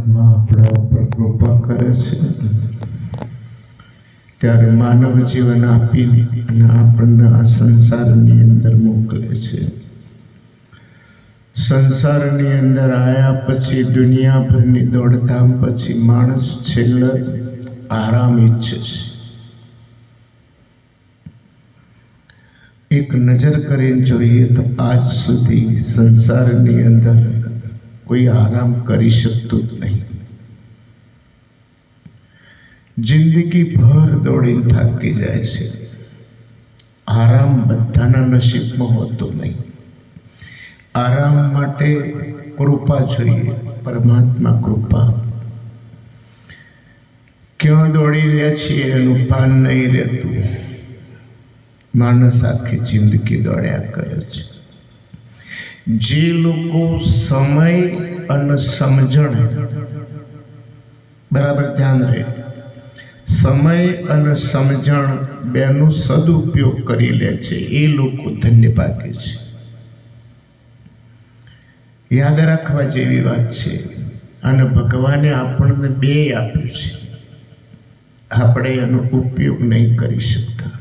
પરમાત્મા આપણા ઉપર કૃપા કરે છે. ત્યારે માનવ જીવન આપીને અને આપણને આ સંસારની અંદર મોકલે છે. સંસારની અંદર આયા પછી દુનિયાભરની દોડધામ પછી માણસ છેલ્લે આરામ ઈચ્છે છે. એક નજર કરીને જોઈએ તો આજ સુધી સંસારની અંદર કોઈ આરામ કરી શકતું જ નહીં. જિંદગી ભર દોડીને થાકી જાય છે. આરામ બધાના નસીબમાં હોતો નહીં. આરામ માટે કૃપા જોઈએ, પરમાત્મા કૃપા. ક્યાં દોડી રહ્યા છીએ એનું ભાન નહીં રહેતું. માણસ આખી જિંદગી દોડ્યા કરે છે. જે લોકો સમય અને સમજણ બરાબર ધ્યાન રહે સમય અને સમજણ બેનો સદુપયોગ કરી લે છે. એ લોકો ધન્ય પાકે છે. યાદ રાખવા જેવી વાત છે. અને ભગવાને આપણને બે આપ્યું છે. આપણે એનો ઉપયોગ નહીં કરી શકતા.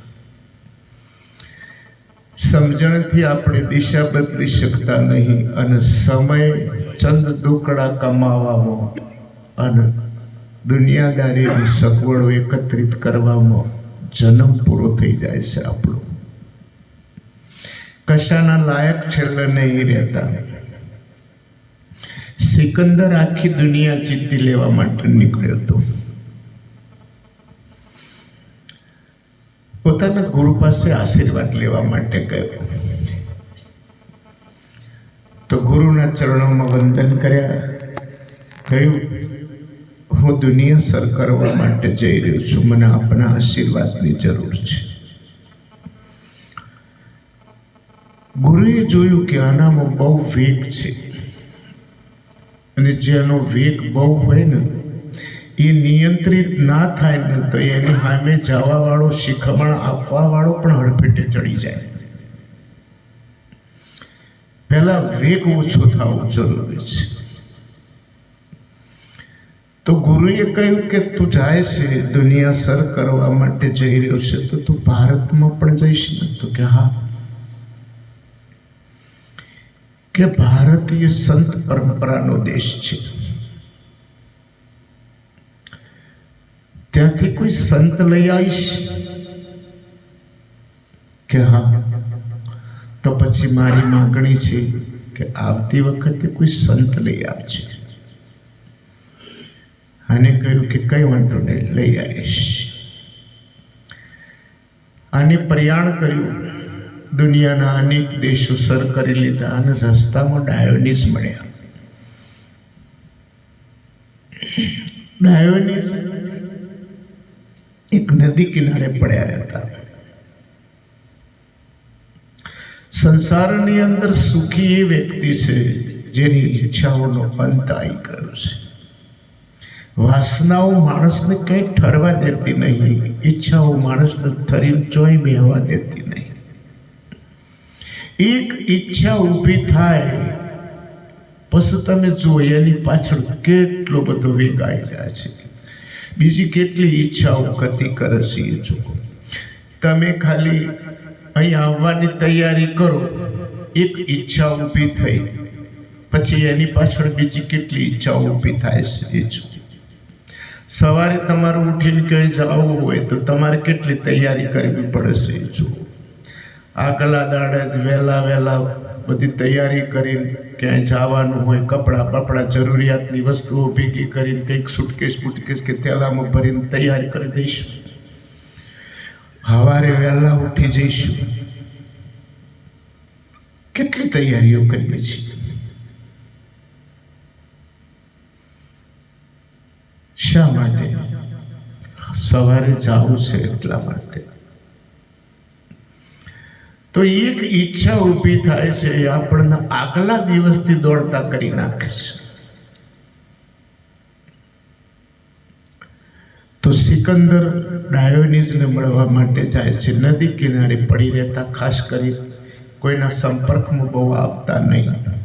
સમજણથી આપણે દિશા બદલી શકતા નહીં અને સમય ચંદ દુકડા કમાવામાં અને દુનિયાદારીની સગવડો એકત્રિત કરવામાં જન્મ પૂરો થઈ જાય છે આપણો. કશાના લાયક છેલ્લે નહીં રહેતા. સિકંદર આખી દુનિયા જીતી લેવા માટે નીકળ્યો હતો. પોતાના ગુરુ પાસે આશીર્વાદ લેવા માટે ગયો. તો ગુરુના ચરણોમાં વંદન કર્યા. કહ્યું હું દુનિયા સર કરવા માટે જઈ રહ્યો છું. મને આપના આશીર્વાદની જરૂર છે. ગુરુએ જોયું કે આનામાં બહુ વેગ છે. અને જેનો વેગ બહુ હોય ને, એ નિયંત્રિત ના થાય ને તો એની સામે જવા વાળો શિખમણ આપવા વાળો પણ હડફેટે ચડી જાય. પહેલા વેગ ઓછો થવો જરૂરી છે. તો ગુરુએ કહ્યું કે તું જાય છે દુનિયા સર કરવા માટે જઈ રહ્યો છે, તો તું ભારતમાં પણ જઈશ ને? તો કે હા. કે ભારતીય સંત પરંપરાનો દેશ છે. ત્યાંથી કોઈ સંત લઈ આવીશ? કે હા. તો પછી મારી માગણી છે કે આવતી વખતે કોઈ સંત લઈ આવજે. આને કહ્યું કે કઈ વાંધો નહીં, લઈ આવીશ. આને પ્રયાણ કર્યું. દુનિયાના અનેક દેશો સર કરી લીધા અને રસ્તામાં ડાયોનિસ મળ્યા. ડાયોનિસ એક નદી કિનારે પડ્યા રહેતા. સંસારની અંદર સુખી એ વ્યક્તિ છે જેની ઈચ્છાઓનો અંત આવી ગયો છે. વાસનાઓ માણસને કંઈ ઠરવા દેતી નહીં. ઈચ્છાઓ માણસને ઠરી ચોઈ બેહવા દેતી નહીં. એક ઈચ્છા ઊભી થાય, પછી તમે જુઓ એની પાછળ કેટલો બધો વેગ આવી જાય છે. બીજી કેટલી ઈચ્છાઓ ગતિ કરે છે તમે ખાલી અહીં આવવાની તૈયારી કરો, એક ઈચ્છા ઊભી થઈ, પછી એની પાછળ બીજી કેટલી ઈચ્છાઓ ઊભી થાય છે એ જુઓ. સવારે તમારે ઉઠીને ક્યાંય જવું હોય તો તમારે કેટલી તૈયારી કરવી પડશે એ જુઓ આગલા દાડે જ વહેલા વહેલા બધી તૈયારી કરીને ક્યાંય જવાનું હોય, કપડાં બપડાં, જરૂરિયાતની વસ્તુઓ ભેગી કરીને કંઈક સુટકેસ બુટકેસ કે થેલામાં ભરીને તૈયારી કરી દઈશું. સવારે વહેલા ઉઠી જઈશું. કેટલી તૈયારીઓ કરીએ છીએ? શા માટે? સવારે જવું છે એટલા માટે. તો એક ઈચ્છા ઊભી થાય છે એ આપણને આગલા દિવસથી દોડતા કરી નાખે છે. તો સિકંદર ડાયોનિઝને મળવા માટે જાય છે. નદી કિનારે પડી રહેતા, ખાસ કરી કોઈના સંપર્કમાં બહુ આવતા નહીં.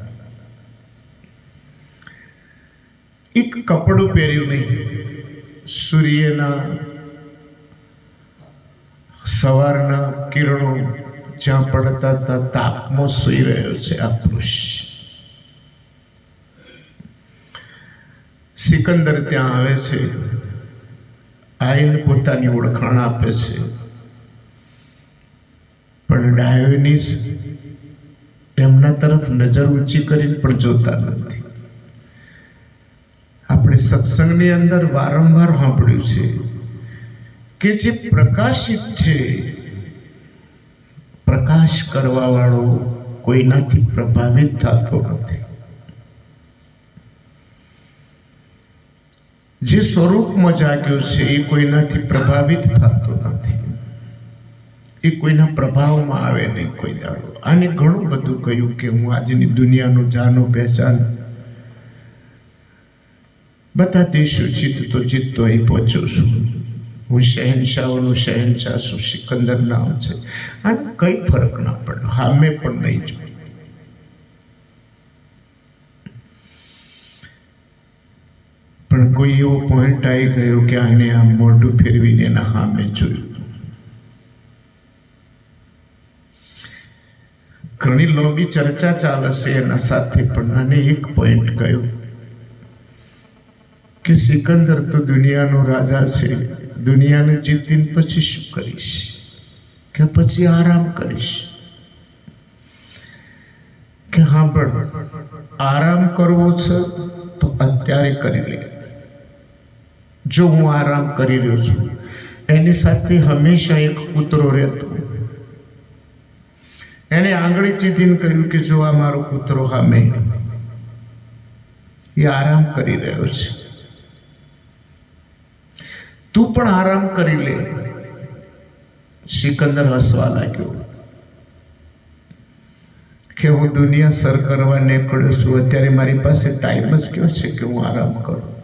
એક કપડું પહેર્યું નહીં. સૂર્યના સવારના કિરણો જ્યાં પડતા હતા, તાપમાં સૂઈ રહ્યો છે આ પુરુષ. સિકંદર ત્યાં આવે છે. આઈને પોતાની ઓળખાણ આપે છે. પણ ડાયોનિસ એમના તરફ નજર ઊંચી કરીને પણ જોતા નથી. આપણે સત્સંગની અંદર વારંવાર સાંભળ્યું છે કે જે પ્રકાશિત છે, પ્રકાશ કરવા વાળો કોઈનાથી પ્રભાવિત થતો નથી. જે સ્વરૂપમાં જાગ્યો છે, એ કોઈનાથી પ્રભાવિત થતો નથી. એ કોઈના પ્રભાવમાં આવે નહીં કોઈ દાડો. આને ઘણું બધું કહ્યું કે હું આજની દુનિયાનું જાનો પહેચાન બધા દેશો જીતતો જીતતો એ પહોંચ્યો છું. હું શહેનશાહનો શહેનશાહ છું સિકંદર નામ છે. આને કઈ ફરક ના પડે. હામે પણ નહીં જોયું. પણ કોઈ એવો પોઈન્ટ આવી ગયો કે આને આમ મોઢું ફેરવીને એના સામે જોયું. ઘણી લાંબી ચર્ચા ચાલે છે એના સાથે, પણ આને એક પોઈન્ટ કયો કે સિકંદર તો દુનિયાનો રાજા છે. દુનિયાને જીતીને પછી શું કરીશ? કે પછી આરામ કરીશ? કે હા, પણ આરામ કરવો છે તો અત્યારે કરી લે. જો હું આરામ કરી રહ્યો છું, એની સાથે હંમેશા એક કૂતરો રહેતો. એને આંગળી ચીધીને કહ્યું કે જો આ મારો કૂતરો સામે એ આરામ કરી રહ્યો છે. તું પણ આરામ કરી લે. સિકંદર હસવા લાગ્યો. કે હું દુનિયા સર કરવા નીકળ્યો છું, અત્યારે મારી પાસે ટાઈમ જ કયો છે કે હું આરામ કરું?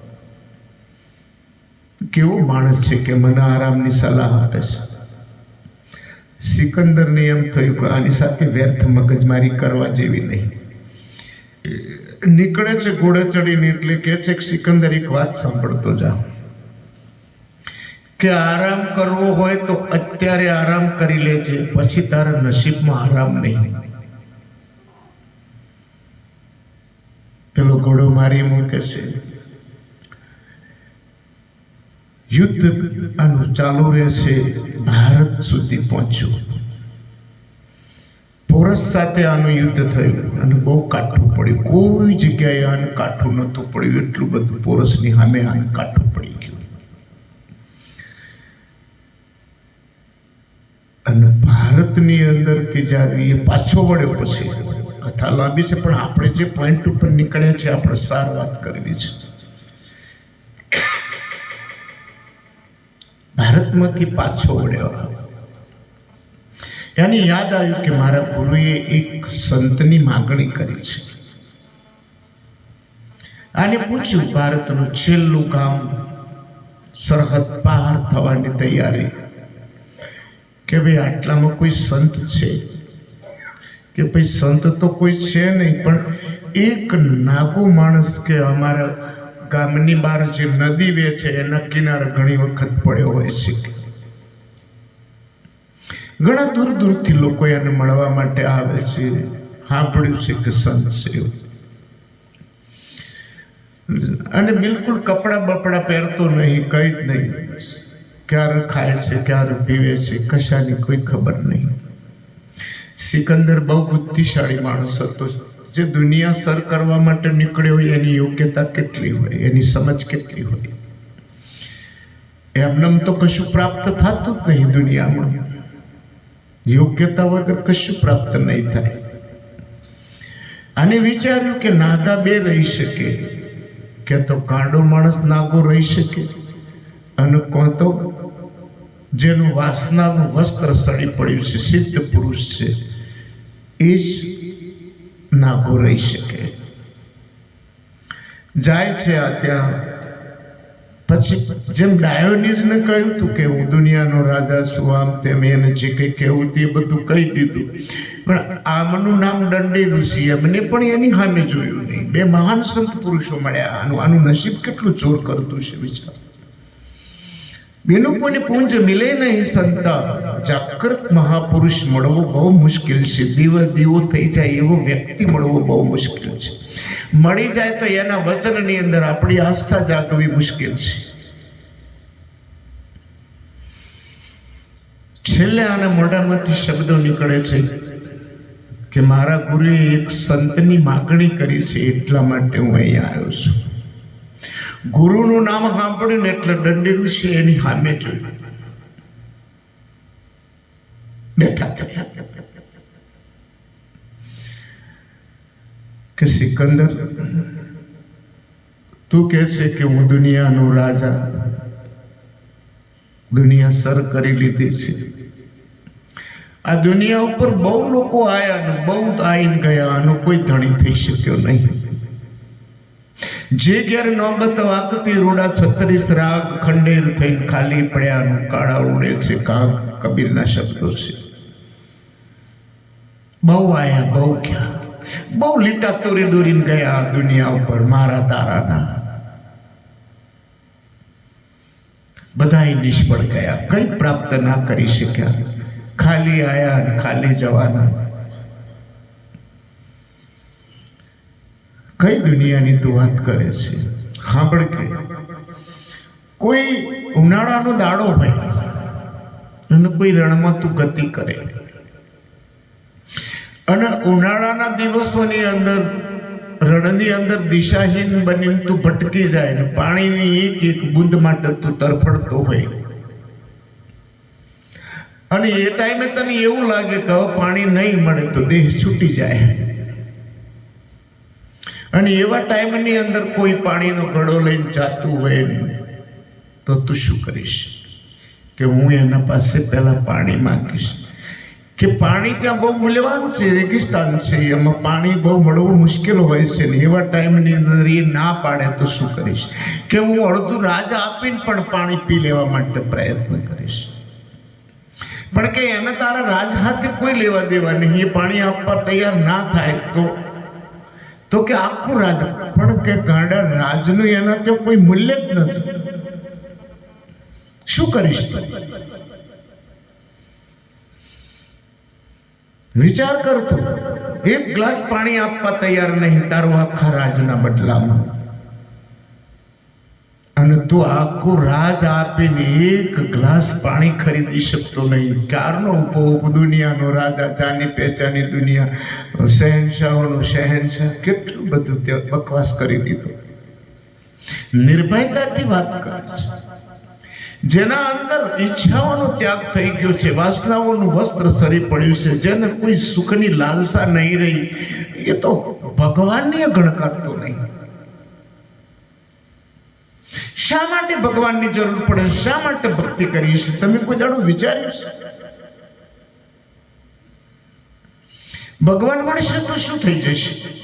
કેવો માણસ છે કે મને આરામની સલાહ આપે છે? સિકંદરને એમ થયું કે આની સાથે વ્યર્થ મગજમારી કરવા જેવી નહીં. નીકળે છે ઘોડે ચડીને એટલે કે છે કે સિકંદર એક વાત સાંભળતો જા. કે આરામ કરવો હોય તો અત્યારે આરામ કરી લેજે, પછી તારા નસીબમાં આરામ નહીં. પેલો ઘોડો મારી મૂકે છે. યુદ્ધ આનું ચાલુ રહેશે, ભારત સુધી પહોંચ્યું. પોરસ સાથે આનું યુદ્ધ થયું અને બહુ કાઠું પડ્યું. કોઈ જગ્યાએ આને કાઠું નહોતું પડ્યું. એટલું બધું પોરસની સામે આને કાઠું પડી ગયું. અને ભારતની અંદરથી જ્યારે એ પાછો વળ્યો પછી, કથા લાંબી છે, પણ આપણે જે પોઈન્ટ ઉપર નીકળ્યા છે, આપણે સાર વાત કરવી છે. ભારતમાંથી પાછો વળ્યો. એને યાદ આવ્યું કે મારા ગુરુએ એક સંતની માગણી કરી છે. આને પૂછ્યું, ભારતનું છેલ્લું કામ સરહદ પાર થવાની તૈયારી કે ભાઈ આટલામાં કોઈ સંત છે? કે ભાઈ સંત તો કોઈ છે નહીં, પણ એક નાગો માણસ કે અમારા ગામની બહાર જે નદી વે છે, એના કિનારે ઘણી વખત પડ્યો હોય છે. ઘણા દૂર દૂરથી લોકો એને મળવા માટે આવે છે. સાંભળ્યું છે કે સંત છે અને બિલકુલ કપડાં બપડા પહેરતો નહીં, કંઈ જ નહીં. ક્યારે ખાય છે, ક્યારે પીવે છે, કશાની કોઈ ખબર નહીં. સિકંદર બહુ બુદ્ધિશાળી માણસ હતો. જે દુનિયા સર કરવા માટે નીકળ્યો હોય, એની યોગ્યતા કેટલી હોય, એની સમજ કેટલી હોય. એમનેમ તો કશું પ્રાપ્ત થતું જ નહીં દુનિયામાં. યોગ્યતા વગર કશું પ્રાપ્ત નહીં થાય. અને વિચાર્યું કે નાગા બે રહી શકે. કે તો કાંડો માણસ નાગો રહી શકે. અને કોણ તો? જેનું વાસનાનું વસ્ત્ર સડી પડ્યું છે, સિદ્ધ પુરુષ છે, એ જ નાગો રહી શકે. જાય છે આ ત્યાં. પછી જેમ ડાયોનિઝને કહ્યું હતું કે હું દુનિયાનો રાજા છું, આમ તેમ એને જે કંઈ કહેવું તે બધું કહી દીધું. પણ આમનું નામ દંડી ઋષિ એમને પણ એની સામે જોયું નહીં. બે મહાન સંત પુરુષો મળ્યા. આનું આનું નસીબ કેટલું જોર કરતું છે, વિચાર. બેનું પૂંજ પુંજ મિલે નહીં સંતા. જાગૃત મહાપુરુષ મળવો બહુ મુશ્કેલ છે. દીવ દીવો થઈ જાય એવો વ્યક્તિ મળવો બહુ મુશ્કેલ છે. મળી જાય તો એના વચનની અંદર આપણી આસ્થા જાગવી મુશ્કેલ છે. છેલ્લે આના મોઢામાંથી શબ્દો નીકળે છે કે મારા ગુરુએ એક સંતની માગણી કરી છે, એટલા માટે હું અહીંયા આવ્યો છું. ગુરુનું નામ સાંભળ્યું ને એટલે દંડી છે એની સામે જોયું બેઠા થયા. કે સિકંદર, તું કહે છે કે હું દુનિયાનો રાજા, દુનિયા સર કરી લીધી છે. આ દુનિયા ઉપર બહુ લોકો આયા ને બહુ આવીને ગયા, આનો કોઈ ધણી થઈ શક્યો નહીં. જે જ્યારે નોબત વાગતી રૂડા છત્રીસ રાગ ખંડેર થઈને ખાલી પડ્યાનું કાળા ઉડે છે. કાગ કબીરના શબ્દો છે. બહુ આયા, બહુ ક્યાં બહુ લીટા તોરી દોરીને ગયા દુનિયા ઉપર મારા તારાના. બધાય નિષ્ફળ ગયા. કંઈ પ્રાપ્ત ના કરી શક્યા. ખાલી આયા ખાલી જવાના. કઈ દુનિયાની તું વાત કરે છે? સાંભળ કે. કોઈ ઉનાળાનો દાડો હોય અને કોઈ રણમાં તું ગતિ કરે. અને ઉનાળાના દિવસોની અંદર, રણની અંદર દિશાહીન બનીને તું ભટકી જાય ને પાણીની એક એક બુંદ માટે તું તરફડતો હોય. અને એ ટાઈમે તને એવું લાગે કે પાણી નહીં મળે તો દેહ છૂટી જાય. અને એવા ટાઈમની અંદર કોઈ પાણીનો ઘડો લઈને જાતું હોય તો તું શું કરીશ? કે હું એના પાસે પહેલા પાણી માંગીશ. કે પાણી ત્યાં બહુ મૂલ્યવાન છે, રેગિસ્તાન છે, એમાં પાણી બહુ મળવું મુશ્કેલ હોય છે ને, એવા ટાઈમની અંદર એ ના પાડે તો શું કરીશ? કે હું અડધું રાજ આપીને પણ પાણી પી લેવા માટે પ્રયત્ન કરીશ. પણ કે એને તારા રાજ હાથે કોઈ લેવા દેવા નહીં, એ પાણી આપવા તૈયાર ના થાય તો તો કે આખું રાજ, પણ કે ગાંડા રાજનું એના તો કોઈ મૂલ્ય જ નથી. શું કરીશ તું? વિચાર કરતો એક ગ્લાસ પાણી આપવા તૈયાર નહીં, તારું આખા રાજના બદલામાં. અને તું આખું રાજ આપીને એક ગ્લાસ પાણી ખરીદી શકતો નહીં. ક્યારનો ઉપભોગ દુનિયાનો રાજા, જાની પહેચાની દુનિયા, શહેનશાહોનું શહેનશાહ, કેટલું બધું તે બકવાસ કરી દીધો. નિર્ભયતાથી વાત કરે છે. જેના અંદર ઈચ્છાઓનો ત્યાગ થઈ ગયો છે, વાસનાઓનું વસ્ત્ર સરી પડ્યું છે, જેને કોઈ સુખની લાલસા નહીં રહી, એ તો ભગવાનને ગણકારતો નહીં. શા માટે ભગવાનની જરૂર પડે? શા માટે ભક્તિ કરીએ છીએ? તમે કોઈ દાડો વિચાર્યું છે? ભગવાન મળશે તો શું થઈ જશે?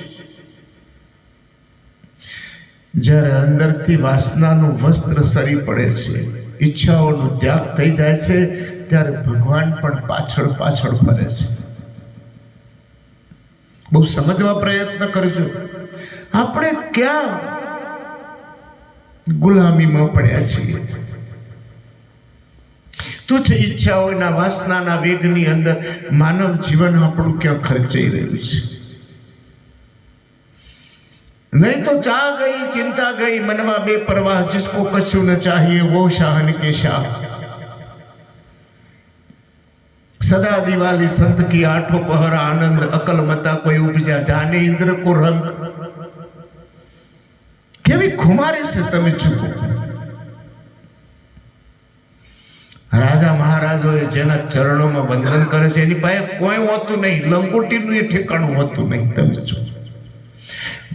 જ્યારે અંદરથી વાસનાનું વસ્ત્ર સરી પડે છે, ઈચ્છાઓનો ત્યાગ થઈ જાય છે, ત્યારે ભગવાન પણ પાછળ પાછળ ફરે છે. બહુ સમજવા પ્રયત્ન કરજો. આપણે ક્યાં ગુલામીમાં પડ્યા છીએ તુચ્છ ઈચ્છાઓના વાસનાના વેગની અંદર માનવ જીવન આપણું ક્યાં ખર્ચાઈ રહ્યું છે नहीं तो चाह गई चिंता गई मनवा बेपरवाह जिसको कछु न चाहिए वो शाहन के शाह सदा दिवाली संत की आठों पहर आनंद अकल मता कोई उपजा जाने इंद्र को रंग કેવી ખુમારી છે તમે ચૂકો રાજા મહારાજો જેના ચરણોમાં વંદન કરે છે, એની પાસે કોઈ હોતું નહીં. લંગોટીનું એ ઠેકાણું હોતું નહીં, તમે ચૂકો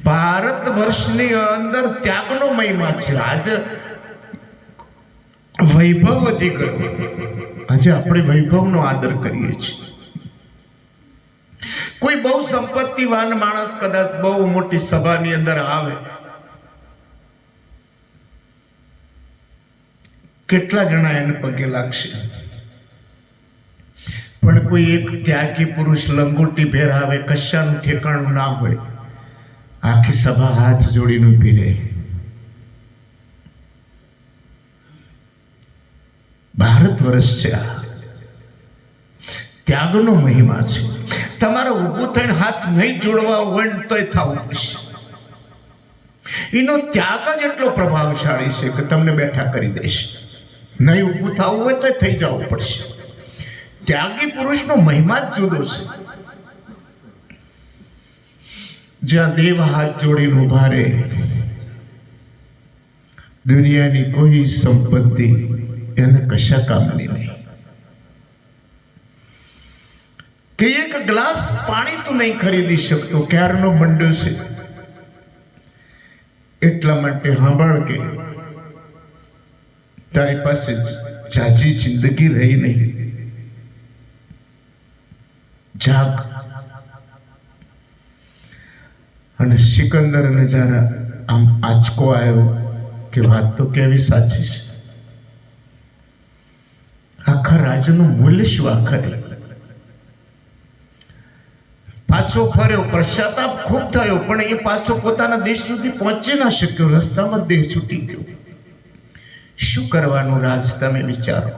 ભારત વર્ષની અંદર ત્યાગનો મહિમા છે. આજે વૈભવ વધી ગયો. આજે આપણે વૈભવનો આદર કરીએ છીએ. કોઈ બહુ સંપત્તિવાન માણસ કદાચ બહુ મોટી સભાની અંદર આવે કેટલા જણા એને પગે લાગશે? પણ કોઈ એક ત્યાગી પુરુષ લંગોટી પહેરાવે કશાનું ઠેકાણું ના હોય, આખી સભા હાથ જોડીને ઊભી રહે. ભારત વર્ષ છે આ. ત્યાગનો મહિમા છે. તમારે ઊભું થઈને હાથ નહીં જોડવા હોય ને તોય થવું પડશે. એનો ત્યાગ જ એટલો પ્રભાવશાળી છે કે તમને બેઠા કરી દેશે. નહીં ઊભું થવું હોય તો થઈ જવું પડશે. ત્યાગી પુરુષનો મહિમા જ જુદો છે. જ્યાં દેવ હાથ જોડીને ઊભા રહે, દુનિયાની કોઈ સંપત્તિ એને કશા કામની નહીં. કે એક ગ્લાસ પાણી તું નહીં ખરીદી શકતો, ક્યારનો બંડ્યો છે? એટલા માટે સાંભળ કે તારી પાસે જાજી જિંદગી રહી નહીં. જાગ. અને સિકંદરને જ્યારે આમ આંચકો આવ્યો કે વાત તો કેવી સાચી છે. આખા રાજનું મૂલ્ય શું આખરે? પાછો ફર્યો પશ્ચાતાપ ખૂબ થયો, પણ એ પાછો પોતાના દેશ સુધી પહોંચી ના શક્યો, રસ્તામાં દેહ છૂટી ગયો. શું કરવાનું રાજ તમે વિચારો?